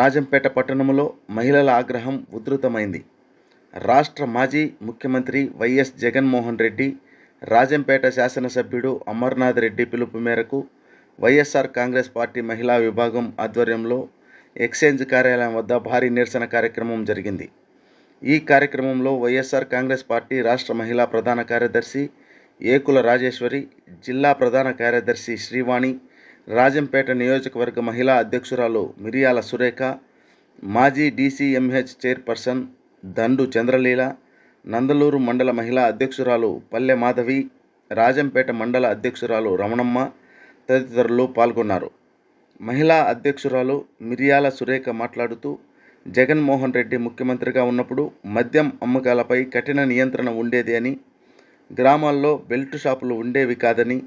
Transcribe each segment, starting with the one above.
రాజంపేట పట్టణంలో మహిళల ఆగ్రహం ఉధృతమైంది. రాష్ట్ర మాజీ ముఖ్యమంత్రి వైఎస్ జగన్మోహన్ రెడ్డి రాజంపేట శాసనసభ్యుడు అమర్నాథ్ రెడ్డి పిలుపు మేరకు వైఎస్ఆర్ కాంగ్రెస్ పార్టీ మహిళా విభాగం ఆధ్వర్యంలో ఎక్స్చేంజ్ కార్యాలయం వద్ద భారీ నిరసన కార్యక్రమం జరిగింది. ఈ కార్యక్రమంలో వైఎస్ఆర్ కాంగ్రెస్ పార్టీ రాష్ట్ర మహిళా ప్రధాన కార్యదర్శి ఏకుల రాజేశ్వరి జిల్లా ప్రధాన కార్యదర్శి శ్రీవాణి రాజంపేట నియోజకవర్గ మహిళా అధ్యక్షురాలు మిరియాల సురేఖ మాజీ డీసీఎంహెచ్ చైర్పర్సన్ దండు చంద్రలీల నందలూరు మండల మహిళా అధ్యక్షురాలు పల్లె మాధవి రాజంపేట మండల అధ్యక్షురాలు రమణమ్మ తదితరులు పాల్గొన్నారు. మహిళా అధ్యక్షురాలు మిరియాల సురేఖ మాట్లాడుతూ జగన్మోహన్ రెడ్డి ముఖ్యమంత్రిగా ఉన్నప్పుడు మద్యం అమ్మకాలపై కఠిన నియంత్రణ ఉండేది అని గ్రామాల్లో బెల్ట్ షాపులు ఉండేవి కాదని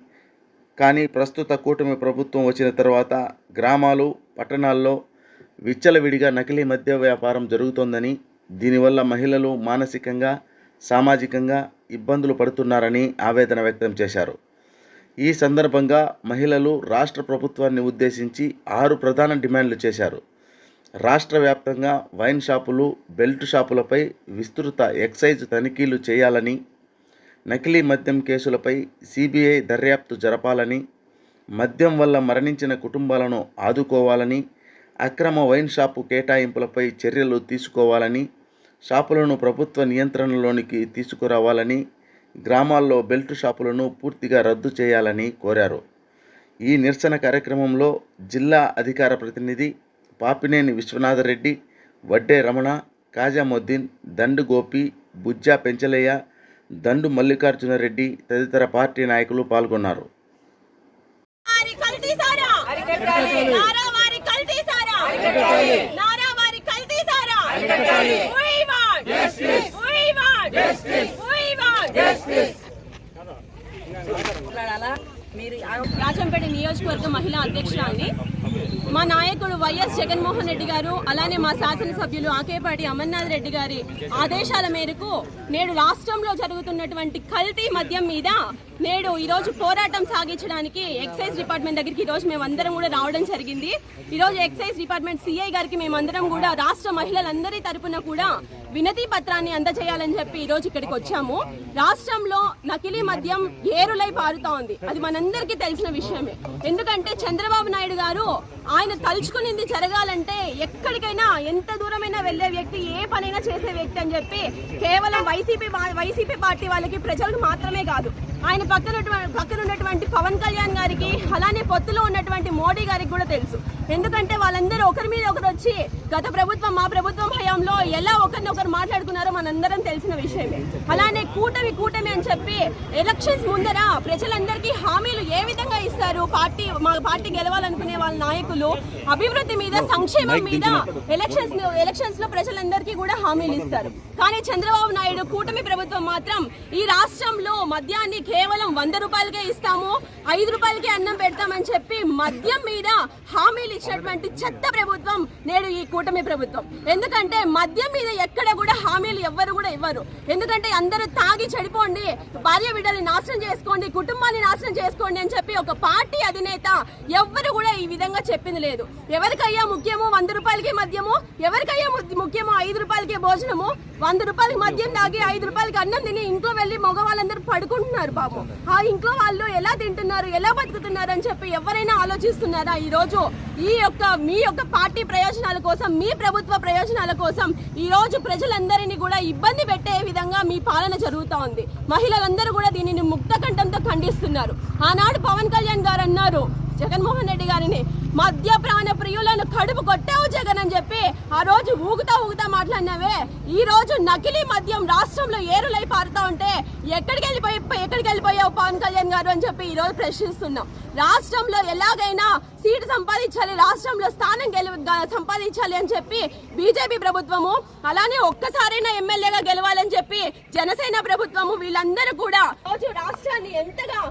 కానీ ప్రస్తుత కూటమి ప్రభుత్వం వచ్చిన తర్వాత గ్రామాలు పట్టణాల్లో విచ్చలవిడిగా నకిలీ మద్య వ్యాపారం జరుగుతోందని దీనివల్ల మహిళలు మానసికంగా సామాజికంగా ఇబ్బందులు పడుతున్నారని ఆవేదన వ్యక్తం చేశారు. ఈ సందర్భంగా మహిళలు రాష్ట్ర ప్రభుత్వాన్ని ఉద్దేశించి ఆరు ప్రధాన డిమాండ్లు చేశారు. రాష్ట్ర వ్యాప్తంగా వైన్ షాపులు బెల్ట్ షాపులపై విస్తృత ఎక్సైజ్ తనిఖీలు చేయాలని నకిలీ మద్యం కేసులపై సిబిఐ దర్యాప్తు జరపాలని మద్యం వల్ల మరణించిన కుటుంబాలను ఆదుకోవాలని అక్రమ వైన్ షాపు కేటాయింపులపై చర్యలు తీసుకోవాలని షాపులను ప్రభుత్వ నియంత్రణలోనికి తీసుకురావాలని గ్రామాల్లో బెల్ట్ షాపులను పూర్తిగా రద్దు చేయాలని కోరారు. ఈ నిరసన కార్యక్రమంలో జిల్లా అధికార ప్రతినిధి పాపినేని విశ్వనాథరెడ్డి వడ్డే రమణ కాజాముద్దీన్ దండు గోపి బుజ్జా పెంచలయ్య దండు మల్లికార్జునరెడ్డి తదితర పార్టీ నాయకులు పాల్గొన్నారు. మీరు రాజంపేట నియోజకవర్గ మహిళా అధ్యక్షురాన్ని మా నాయకుడు వైఎస్ జగన్మోహన్ రెడ్డి గారు అలానే మా శాసనసభ్యులు ఆకేపాటి అమర్నాథ్ రెడ్డి గారి ఆదేశాల మేరకు నేడు రాష్ట్రంలో జరుగుతున్నటువంటి కల్తీ మద్యం మీద నేడు ఈరోజు పోరాటం సాగించడానికి ఎక్సైజ్ డిపార్ట్మెంట్ దగ్గరికి ఈరోజు మేము మేమందరం కూడా రావడం జరిగింది. ఈరోజు ఎక్సైజ్ డిపార్ట్మెంట్ సిఐ గారికి మేమందరం కూడా రాష్ట్ర మహిళలందరి తరపున కూడా వినతి పత్రాన్ని అందజేయాలని చెప్పి ఈ రోజు ఇక్కడికి వచ్చాము. రాష్ట్రంలో నకిలీ మద్యం ఏరులై పారుతా ఉంది అది మనందరికీ తెలిసిన విషయమే. ఎందుకంటే చంద్రబాబు నాయుడు గారు ఆయన తలుచుకునింది జరగాలంటే ఎక్కడికైనా ఎంత దూరమైనా వెళ్ళే వ్యక్తి ఏ పనైనా చేసే వ్యక్తి అని చెప్పి కేవలం వైసీపీ వైసీపీ పార్టీ వాళ్ళకి ప్రజలకు మాత్రమే కాదు. ఆయన పక్కన పక్కన ఉన్నటువంటి పవన్ కళ్యాణ్ గారికి అలానే పొత్తులో ఉన్నటువంటి మోడీ గారికి కూడా తెలుసు. ఎందుకంటే వాళ్ళందరూ ఒకరి మీద ఒకరు వచ్చి గత ప్రభుత్వం మా ప్రభుత్వం హయాంలో ఎలా ఒకరినొకరు మాట్లాడుకున్నారో మనందరం తెలిసిన విషయమే. అలానే కూటమి కూటమి అని చెప్పి ఎలక్షన్స్ ముందర ప్రజలందరికీ హామీలు ఏ విధంగా ఇస్తారు? పార్టీ మా పార్టీ గెలవాలనుకునే వాళ్ళ నాయకులు అభివృద్ధి మీద సంక్షేమం మీద ఎలక్షన్స్ ఎలక్షన్స్లో ప్రజలందరికీ కూడా హామీలు ఇస్తారు. కానీ చంద్రబాబు నాయుడు కూటమి ప్రభుత్వం మాత్రం ఈ రాష్ట్రంలో మద్యాన్ని కేవలం వంద రూపాయలకే ఇస్తాము ఐదు రూపాయలకే అన్నం పెడతామని చెప్పి మద్యం మీద హామీలు ఇచ్చినటువంటి చెత్త ప్రభుత్వం నేడు ఈ కూటమి ప్రభుత్వం. ఎందుకంటే మద్యం మీద ఎక్కడ కూడా హామీలు ఎవ్వరు కూడా ఇవ్వరు. ఎందుకంటే అందరూ తాగి చెడిపోండి భార్య బిడ్డల్ని నాశనం చేసుకోండి కుటుంబాన్ని నాశనం చేసుకోండి అని చెప్పి ఒక పార్టీ అధినేత ఎవ్వరు కూడా ఈ విధంగా చెప్పింది లేదు. ఎవరికయ్యా ముఖ్యమో వంద రూపాయలకి మద్యము? ఎవరికయ్యా ముఖ్యము ముఖ్యమో ఐదు రూపాయలకే భోజనము? వంద రూపాయలకి మద్యం తాగి ఐదు రూపాయలకి అన్నం తిని ఇంట్లో వెళ్ళి మగవాళ్ళందరూ పడుకుంటున్నారు బాబు. ఆ ఇంట్లో వాళ్ళు ఎలా తింటున్నారు ఎలా బతుకుతున్నారు అని చెప్పి ఎవరైనా ఆలోచిస్తున్నారా ఈ రోజు ఈ యొక్క మీ యొక్క పార్టీ ప్రయోజనాల కోసం మీ ప్రభుత్వ ప్రయోజనాల కోసం ఈ రోజు ప్రజలందరినీ కూడా ఇబ్బంది పెట్టే విధంగా మీ పాలన జరుగుతూ ఉంది. మహిళలందరూ కూడా దీనిని ముక్త కంఠంతో ఖండిస్తున్నారు. ఆనాడు పవన్ కళ్యాణ్ గారు అన్నారు జగన్మోహన్ రెడ్డి గారిని మద్య ప్రాణ ప్రియులను కడుపు కొట్టావు జగన్ అని చెప్పి ఆ రోజు ఊగుతా ఊగుతా మాట్లాడినావే. ఈ రోజు నకిలీ మద్యం రాష్ట్రంలో ఏరులై పారుతా ఉంటే ఎక్కడికి వెళ్ళిపోయి ఎక్కడికి వెళ్ళిపోయావు పవన్ కళ్యాణ్ గారు అని చెప్పి ఈ రోజు ప్రశ్నిస్తున్నాం. రాష్ట్రంలో ఎలాగైనా సీటు సంపాదించాలి రాష్ట్రంలో స్థానం గెలు సంపాదించాలి అని చెప్పి బీజేపీ ప్రభుత్వము అలానే ఒక్కసారైనా ఎమ్మెల్యేగా గెలవాలని చెప్పి జనసేన ప్రభుత్వము వీళ్ళందరూ కూడా రోజు రాష్ట్రాన్ని ఎంతగా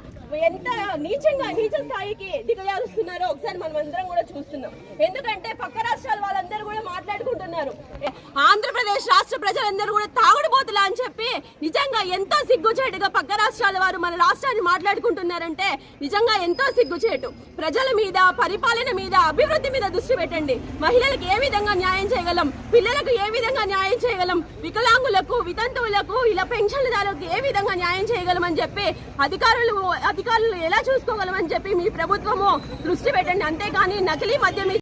ఎంత నీచంగా నీచ స్థాయికి దిగజారుస్తున్నారో ఒకసారి మనం అందరం కూడా చూస్తున్నాం. ఎందుకంటే పక్క రాష్ట్రాల వాళ్ళందరూ కూడా మాట్లాడుకుంటున్నారు. ఆంధ్రప్రదేశ్ రాష్ట్ర ప్రజలందరూ కూడా తాగు తాగుడుపోతులా అని చెప్పి నిజంగా ఎంతో సిగ్గుచేటుగా పక్క రాష్ట్రాల వారు మన రాష్ట్రాన్ని మాట్లాడుకుంటున్నారంటే నిజంగా ఎంతో సిగ్గుచేటు. ప్రజల మీద పరిపాలన మీద అభివృద్ధి మీద దృష్టి పెట్టండి. మహిళలకు ఏ విధంగా న్యాయం చేయగలం? పిల్లలకు ఏ విధంగా న్యాయం చేయగలం? వికలాంగులకు వితంతువులకు ఇలా పెన్షన్దారులకు ఏ విధంగా న్యాయం చేయగలం అని చెప్పి అధికారులు అధికారులు ఎలా చూసుకోగలం అని చెప్పి మీ ప్రభుత్వము దృష్టి పెట్టండి. అంతేకాని నకిలీ మద్యం